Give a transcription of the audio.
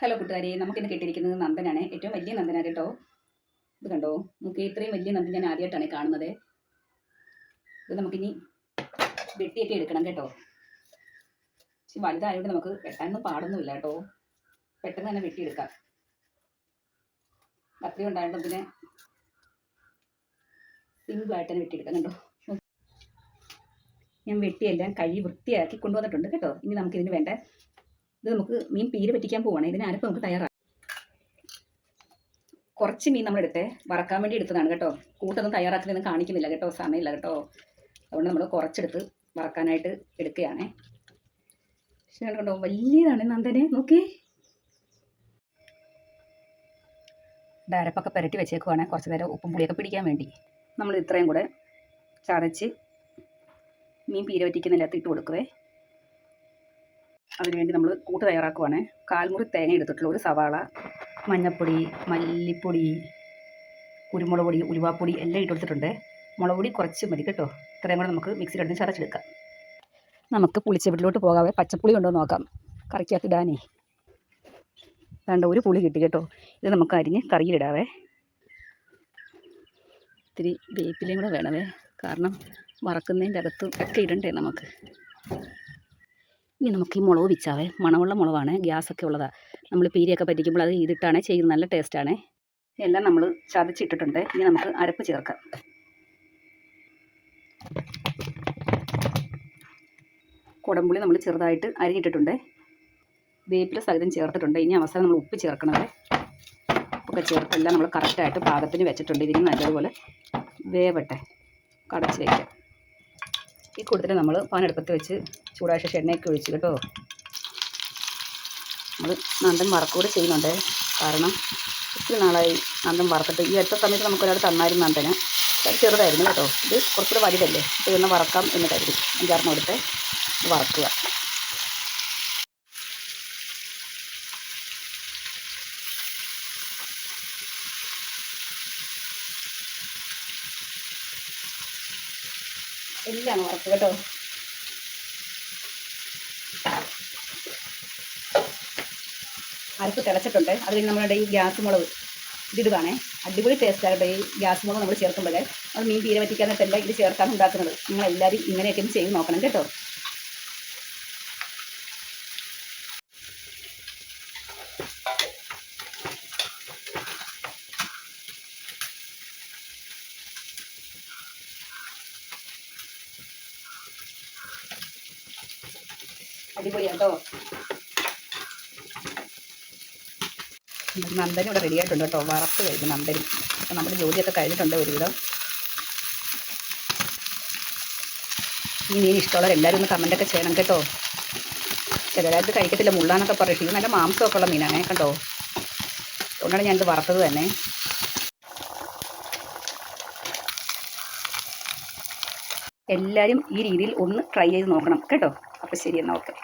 Hello കൂട്ടുകാരെ. നമുക്കിന്ന് കിട്ടിയിരിക്കുന്നത് നന്ദനാണ്. ഏറ്റവും വലിയ നന്ദന കേട്ടോ. ഇത് കണ്ടോ? നമുക്ക് ഇത്രയും വലിയ നന്ദി ഞാൻ ആദ്യമായിട്ടാണ് കാണുന്നത്. ഇത് നമുക്കിനി വെട്ടിയൊക്കെ എടുക്കണം കേട്ടോ. പക്ഷെ വലുതായതുകൊണ്ട് നമുക്ക് വെട്ടാനൊന്നും പാടൊന്നുമില്ല കേട്ടോ. പെട്ടെന്ന് തന്നെ വെട്ടിയെടുക്കാം. അത്രയും ഉണ്ടായിട്ട് പിന്നെ സിമ്പിളായിട്ട് തന്നെ വെട്ടിയെടുക്കാം കണ്ടോ? ഞാൻ വെട്ടിയെല്ലാം കൈ വൃത്തിയാക്കി കൊണ്ടുവന്നിട്ടുണ്ട് കേട്ടോ. ഇനി നമുക്കിതിന് വേണ്ട ഇത് നമുക്ക് മീൻ പീര് പറ്റിക്കാൻ പോവാണ്. ഇതിന് അരപ്പ് നമുക്ക് തയ്യാറാക്കാം. കുറച്ച് മീൻ നമ്മൾ എടുത്തെ വറക്കാൻ വേണ്ടി എടുത്തതാണ് കേട്ടോ. കൂട്ടൊന്നും തയ്യാറാക്കുന്നതൊന്നും കാണിക്കുന്നില്ല കേട്ടോ. സമയമില്ല കേട്ടോ. അതുകൊണ്ട് നമ്മൾ കുറച്ചെടുത്ത് വറക്കാനായിട്ട് എടുക്കുകയാണേ. പക്ഷേ കണ്ടോ വലിയതാണ് നന്ദനെ. നോക്കി ഡയറപ്പൊക്കെ പുരട്ടി വെച്ചേക്കുവാണ്. കുറച്ച് നേരം ഉപ്പും പുളിയൊക്കെ പിടിക്കാൻ വേണ്ടി. നമ്മൾ ഇത്രയും കൂടെ ചതച്ച് മീൻ പീര പറ്റിക്കുന്നതിനകത്ത് ഇട്ട് കൊടുക്കുവേ. അതിനുവേണ്ടി നമ്മൾ കൂട്ട് തയ്യാറാക്കുവാണേ. കാൽമുറി തേങ്ങ എടുത്തിട്ടുള്ള ഒരു സവാള മഞ്ഞൾപ്പൊടി മല്ലിപ്പൊടി കുരുമുളക് പൊടി ഉലുവാപ്പൊടി എല്ലാം ഇട്ട് കൊടുത്തിട്ടുണ്ട്. മുളക് പൊടി കുറച്ച് മതി കേട്ടോ. ഇത്രയും കൂടെ നമുക്ക് മിക്സിയിലെടുത്ത് ചതച്ചെടുക്കാം. നമുക്ക് പുളിച്ചെവിട്ടിലോട്ട് പോകാവേ? പച്ചപ്പുളി ഉണ്ടോ നോക്കാം. കറിക്കകത്ത് ഇടാനേ. വേണ്ട ഒരു പുളി കിട്ടി കേട്ടോ. ഇത് നമുക്ക് അരിഞ്ഞ് കറിയിലിടാവേ. ഇത്തിരി വേപ്പിലയും കൂടെ വേണമേ. കാരണം വറക്കുന്നതിന്റെ അകത്തും ഒക്കെ ഇടണ്ടേ നമുക്ക്. ഇനി നമുക്ക് ഈ മുളക് പിച്ചാവേ മണമുള്ള മുളകാണ് ഗ്യാസൊക്കെ ഉള്ളതാണ് നമ്മൾ പീരിയൊക്കെ പറ്റിക്കുമ്പോൾ അത് ഇതിട്ടാണ് ചെയ്യുന്നത്. നല്ല ടേസ്റ്റാണ്. എല്ലാം നമ്മൾ ചതച്ചിട്ടിട്ടുണ്ട്. ഇനി നമുക്ക് അരപ്പ് ചേർക്കാം. കുടമ്പുളി നമ്മൾ ചെറുതായിട്ട് അരിഞ്ഞിട്ടിട്ടുണ്ട്. വേപ്പില സഹിതം ചേർത്തിട്ടുണ്ട്. ഇനി അവസാനം നമ്മൾ ഉപ്പ് ചേർക്കണത് ഉപ്പൊക്കെ ചേർത്തെല്ലാം നമ്മൾ കറക്റ്റായിട്ട് പാകത്തിന് വെച്ചിട്ടുണ്ട്. ഇതിന് നല്ലതുപോലെ വേവട്ടെ. കടച്ച് വയ്ക്കാം ഈ കൂട്ടത്തിൽ നമ്മൾ പാനെടുപ്പത്ത് വെച്ച് ചൂടായ ശേഷം എണ്ണയൊക്കെ ഒഴിച്ച് കേട്ടോ. നമ്മൾ നന്ദൻ വറക്കൂടെ ചെയ്യുന്നുണ്ട്. കാരണം ഒത്തിരി നാളായി നന്ദൻ വറുത്തിട്ട്. ഈ അടുത്ത സമയത്ത് നമുക്കൊരാൾ തന്നായിരുന്നു നന്ദന്. അത് ചെറുതായിരുന്നു കേട്ടോ. ഇത് കുറച്ചുകൂടെ വലുതല്ലേ? ഇത് ഇതൊന്ന് വറക്കാം എന്ന് കരുതി. അഞ്ചാറിന് കൊടുത്ത് വറക്കുക. എല്ലാം വറുത്ത് കേട്ടോ. അരപ്പ് തിളച്ചിട്ടുണ്ട്. അതിൽ നമ്മളുടെ ഈ ഗ്യാസ് മുളക് ഇതിടുകയാണേ. അടിപൊളി ടേസ്റ്റാണ് ഈ ഗ്യാസ് മുളക് നമ്മൾ ചേർക്കുമ്പോൾ. അത് മീൻ തീരെ പറ്റിക്കാനായിട്ടല്ല ഇത് ചേർത്താണ് ഉണ്ടാക്കുന്നത്. നിങ്ങളെല്ലാവരും ഇങ്ങനെയൊക്കെ ചെയ്ത് നോക്കണം കേട്ടോ. അടിപൊളിയാണ് കേട്ടോ നന്ദനും ഇവിടെ റെഡി ആയിട്ടുണ്ട് കേട്ടോ. വറുത്ത് കഴിഞ്ഞു നന്ദനും. അപ്പം നമ്മുടെ ജോലിയൊക്കെ കഴിഞ്ഞിട്ടുണ്ട് ഒരുവിധം. ഈ മീൻ ഇഷ്ടമുള്ളവർ എല്ലാവരും ഒന്ന് കമന്റൊക്കെ ചെയ്യണം കേട്ടോ. ചിലരായിട്ട് കഴിക്കത്തില്ല മുള്ളാന്നൊക്കെ പറയും. ഇത് നല്ല മാംസമൊക്കെ ഉള്ള മീനാണേ കണ്ടോ? അതുകൊണ്ടാണ് ഞാനിത് വറുത്തത് തന്നെ. എല്ലാവരും ഈ രീതിയിൽ ഒന്ന് ട്രൈ ചെയ്ത് നോക്കണം കേട്ടോ. അപ്പോൾ ശരി എന്നാൽ ഓക്കെ.